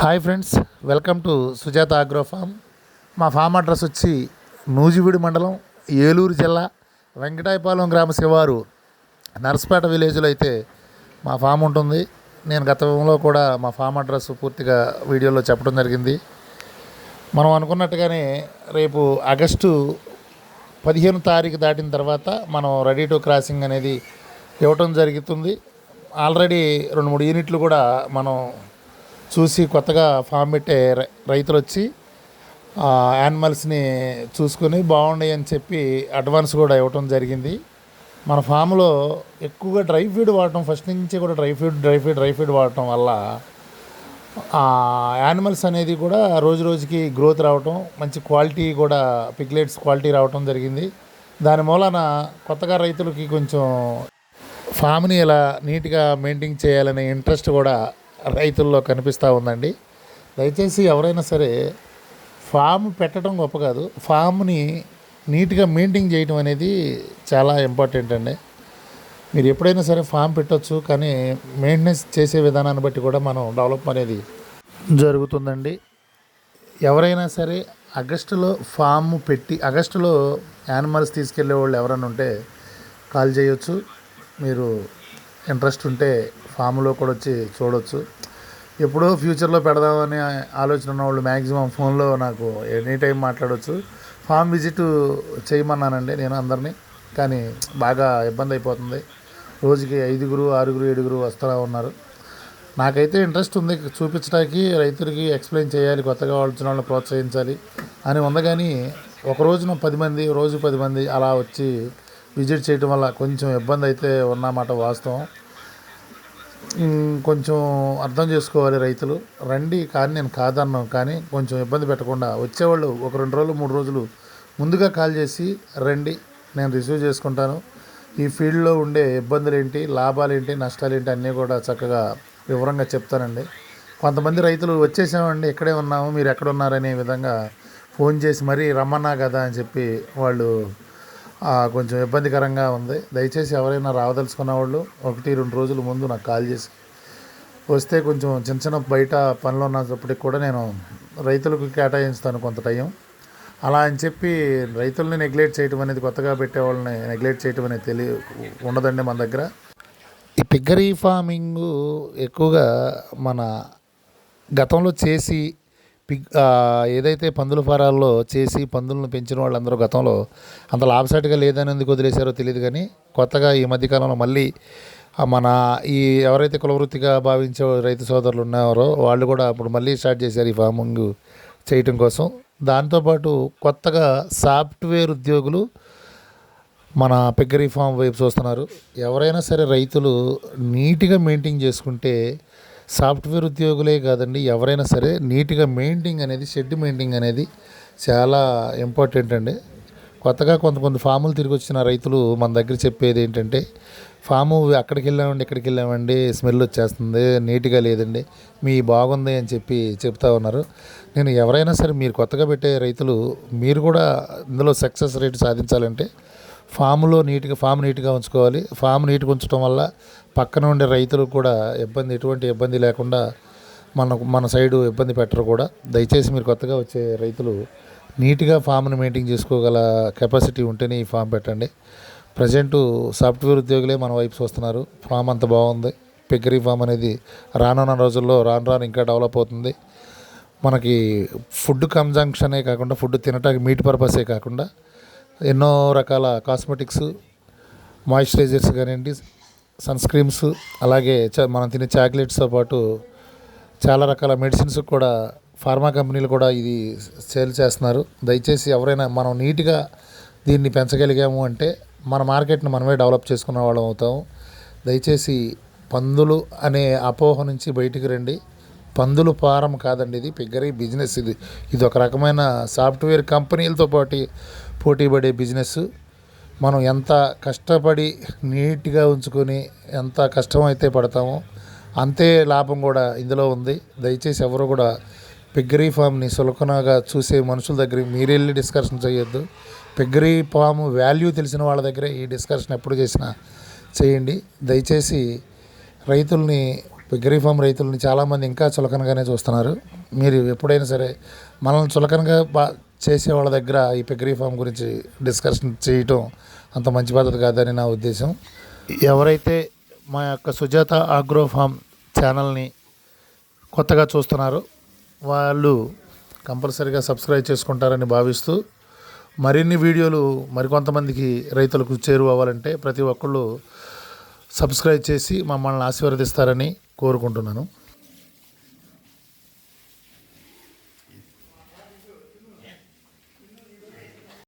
Hi friends welcome to Sujata agro farm. మా farm address వచ్చి నూజివీడు మండలం ఏలూరు జిల్లా వెంకటాయపాలెం గ్రామ శివారు నర్సపేట విలేజ్లో అయితే మా ఫామ్ ఉంటుంది. నేను గతంలో కూడా మా ఫామ్ అడ్రస్ పూర్తిగా వీడియోలో చెప్పడం జరిగింది. మనం అనుకున్నట్టుగానే రేపు ఆగస్టు పదిహేను తారీఖు దాటిన తర్వాత మనం రెడీ టు క్రాసింగ్ అనేది ఇవ్వటం జరుగుతుంది. ఆల్రెడీ రెండు మూడు యూనిట్లు కూడా మనం చూసి కొత్తగా ఫామ్ పెట్టే రై- రైతులు వచ్చి యానిమల్స్ని చూసుకొని బాగున్నాయి అని చెప్పి అడ్వాన్స్ కూడా ఇవ్వటం జరిగింది. మన ఫామ్లో ఎక్కువగా డ్రై ఫీడ్ వాడటం ఫస్ట్ నుంచి కూడా dry feed dry feed dry feed వాడటం వల్ల యానిమల్స్ అనేది కూడా రోజు రోజుకి గ్రోత్ రావటం మంచి క్వాలిటీ కూడా పిగ్లెట్స్ క్వాలిటీ రావటం జరిగింది. దాని మూలన కొత్తగా రైతులకి కొంచెం ఫామ్ని ఇలా నీట్గా మెయింటైన్ చేయాలనే ఇంట్రెస్ట్ కూడా రైతుల్లో కనిపిస్తూ ఉందండి. దయచేసి ఎవరైనా సరే ఫామ్ పెట్టడం గొప్ప కాదు. ఫామ్ని నీట్గా మెయింటైన్ చేయడం అనేది చాలా ఇంపార్టెంట్ అండి. మీరు ఎప్పుడైనా సరే ఫామ్ పెట్టవచ్చు కానీ మెయింటెనెన్స్ చేసే విధానాన్ని బట్టి కూడా మనం డెవలప్ అనేది జరుగుతుందండి. ఎవరైనా సరే ఆగస్టులో ఫామ్ పెట్టి ఆగస్టులో యానిమల్స్ తీసుకెళ్ళే వాళ్ళు ఎవరైనా ఉంటే కాల్ చేయొచ్చు. మీరు ఇంట్రెస్ట్ ఉంటే ఫామ్లో కూడా వచ్చి చూడొచ్చు. ఎప్పుడో ఫ్యూచర్లో పెడదామని ఆలోచన ఉన్న వాళ్ళు మ్యాక్సిమం ఫోన్లో నాకు ఎనీ టైం మాట్లాడవచ్చు ఫామ్ విజిట్ చేయమన్నానండి నేను అందరినీ. కానీ బాగా ఇబ్బంది అయిపోతుంది. రోజుకి ఐదుగురు ఆరుగురు ఏడుగురు వస్తూ ఉన్నారు. నాకైతే ఇంట్రెస్ట్ ఉంది చూపించడానికి రైతులకి ఎక్స్ప్లెయిన్ చేయాలి కొత్తగా వచ్చిన వాళ్ళని ప్రోత్సహించాలి అని ఉంది కానీ ఒక రోజున పది మంది రోజు పది మంది అలా వచ్చి విజిట్ చేయడం వల్ల కొంచెం ఇబ్బంది అయితే ఉన్నమాట వాస్తవం. కొంచెం అర్థం చేసుకోవాలి రైతులు. రండి కానీ నేను కాదన్నాం కానీ కొంచెం ఇబ్బంది పెట్టకుండా వచ్చేవాళ్ళు ఒక రెండు రోజులు మూడు రోజులు ముందుగా కాల్ చేసి రండి నేను రిసీవ్ చేసుకుంటాను. ఈ ఫీల్డ్లో ఉండే ఇబ్బందులు ఏంటి లాభాలు ఏంటి నష్టాలు ఏంటి అన్నీ కూడా చక్కగా వివరంగా చెప్తానండి. కొంతమంది రైతులు వచ్చేసామండి ఇక్కడే ఉన్నాము మీరు ఎక్కడ ఉన్నారనే విధంగా ఫోన్ చేసి మరీ రమ్మన్నా కదా అని చెప్పి వాళ్ళు కొంచెం ఇబ్బందికరంగా ఉంది. దయచేసి ఎవరైనా రావదలుచుకున్న వాళ్ళు ఒకటి రెండు రోజుల ముందు నాకు కాల్ చేసి వస్తే కొంచెం చిన్న చిన్న బయట పనులు ఉన్నప్పటికి కూడా నేను రైతులకు కేటాయిస్తాను కొంత టైం. అలా అని చెప్పి రైతుల్ని నెగ్లెక్ట్ చేయటం అనేది కొత్తగా పెట్టే వాళ్ళని నెగ్లెక్ట్ చేయటం అనేది తెలియ ఉండదండి మన దగ్గర. ఈ పిగ్గరీ ఫార్మింగ్ ఎక్కువగా మన గతంలో చేసి పిగ్ ఏదైతే పందుల ఫారాల్లో చేసి పందులను పెంచిన వాళ్ళందరూ గతంలో అంత లాభసాటిగా లేదని ఎందుకు వదిలేశారో తెలియదు కానీ కొత్తగా ఈ మధ్యకాలంలో మళ్ళీ మన ఈ ఎవరైతే కులవృత్తిగా భావించే రైతు సోదరులు ఉన్నారో వాళ్ళు కూడా అప్పుడు మళ్ళీ స్టార్ట్ చేశారు ఈ ఫార్మింగ్ చేయటం కోసం. దాంతోపాటు కొత్తగా సాఫ్ట్వేర్ ఉద్యోగులు మన పిగ్గరీ ఫామ్ వైపు చూస్తున్నారు. ఎవరైనా సరే రైతులు నీట్గా మెయింటైన్ చేసుకుంటే సాఫ్ట్వేర్ ఉద్యోగులే కాదండి ఎవరైనా సరే నీట్గా మెయింటింగ్ అనేది షెడ్ మెయింటింగ్ అనేది చాలా ఇంపార్టెంట్ అండి. కొత్తగా కొంత కొంత ఫాములు తిరిగి వచ్చిన రైతులు మన దగ్గర చెప్పేది ఏంటంటే ఫాము అక్కడికి వెళ్ళామండి ఇక్కడికి వెళ్ళామండి స్మెల్ వచ్చేస్తుంది నీట్గా లేదండి మీ బాగుంది అని చెప్పి చెప్తా ఉన్నారు. నేను ఎవరైనా సరే మీరు కొత్తగా పెట్టే రైతులు మీరు కూడా ఇందులో సక్సెస్ రేట్ సాధించాలంటే ఫామ్లో నీట్గా ఫామ్ నీట్గా ఉంచుకోవాలి. ఫామ్ నీట్గా ఉంచడం వల్ల పక్కన ఉండే రైతులు కూడా ఇబ్బంది ఎటువంటి ఇబ్బంది లేకుండా మన మన సైడు ఇబ్బంది పెట్టరు కూడా. దయచేసి మీరు కొత్తగా వచ్చే రైతులు నీట్గా ఫామ్ని మెయింటైన్ చేసుకోగల కెపాసిటీ ఉంటేనే ఈ ఫామ్ పెట్టండి. ప్రజెంట్ సాఫ్ట్వేర్ ఉద్యోగులే మన వైపు చూస్తున్నారు. ఫామ్ అంత బాగుంది. పిగ్గరీ ఫామ్ అనేది రానున్న రోజుల్లో రాను రాను ఇంకా డెవలప్ అవుతుంది. మనకి ఫుడ్ కన్జంక్షనే కాకుండా ఫుడ్ తినటానికి మీట్ పర్పసే కాకుండా ఎన్నో రకాల కాస్మెటిక్స్ మాయిశ్చరైజర్స్ కానివ్వండి సన్ స్క్రీమ్స్ అలాగే చ- మనం తినే చాక్లెట్స్తో పాటు చాలా రకాల మెడిసిన్స్ కూడా ఫార్మా కంపెనీలు కూడా ఇది సేల్ చేస్తున్నారు. దయచేసి ఎవరైనా మనం నీట్గా దీన్ని పెంచగలిగాము అంటే మన మార్కెట్ని మనమే డెవలప్ చేసుకున్న వాళ్ళం అవుతాము దయచేసి పందులు అనే అపోహ నుంచి బయటికి రండి. పందులు ఫారం కాదండి ఇది. పిగ్గరీ బిజినెస్ ఇది. ఇది ఒక రకమైన సాఫ్ట్వేర్ కంపెనీలతో పాటు పోటీపడే బిజినెస్. మనం ఎంత కష్టపడి నీట్గా ఉంచుకొని ఎంత కష్టం అయితే పడతామో అంతే లాభం కూడా ఇందులో ఉంది. దయచేసి ఎవరు కూడా పిగ్గరీ ఫామ్ని సులకనగా చూసే మనుషుల దగ్గర మీరు వెళ్ళి డిస్కషన్ చేయొద్దు. పిగ్గరీ ఫామ్ వాల్యూ తెలిసిన వాళ్ళ దగ్గరే ఈ డిస్కషన్ ఎప్పుడు చేసినా చేయండి. దయచేసి రైతుల్ని పిగ్గరీ ఫామ్ రైతులను చాలామంది ఇంకా చులకనగానే చూస్తున్నారు. మీరు ఎప్పుడైనా సరే మనల్ని చులకనగా బా చేసే వాళ్ళ దగ్గర ఈ పిగ్గరీ ఫామ్ గురించి డిస్కషన్ చేయటం అంత మంచి పద్ధతి కాదని నా ఉద్దేశం. ఎవరైతే మా యొక్క సుజాత ఆగ్రో ఫామ్ ఛానల్ని కొత్తగా చూస్తున్నారో వాళ్ళు కంపల్సరీగా సబ్స్క్రైబ్ చేసుకుంటారని భావిస్తూ మరిన్ని వీడియోలు మరికొంతమందికి రైతులకు చేరువ అవ్వాలంటే ప్రతి ఒక్కళ్ళు సబ్స్క్రైబ్ చేసి మమ్మల్ని ఆశీర్వదిస్తారని కోరుకుంటున్నాను.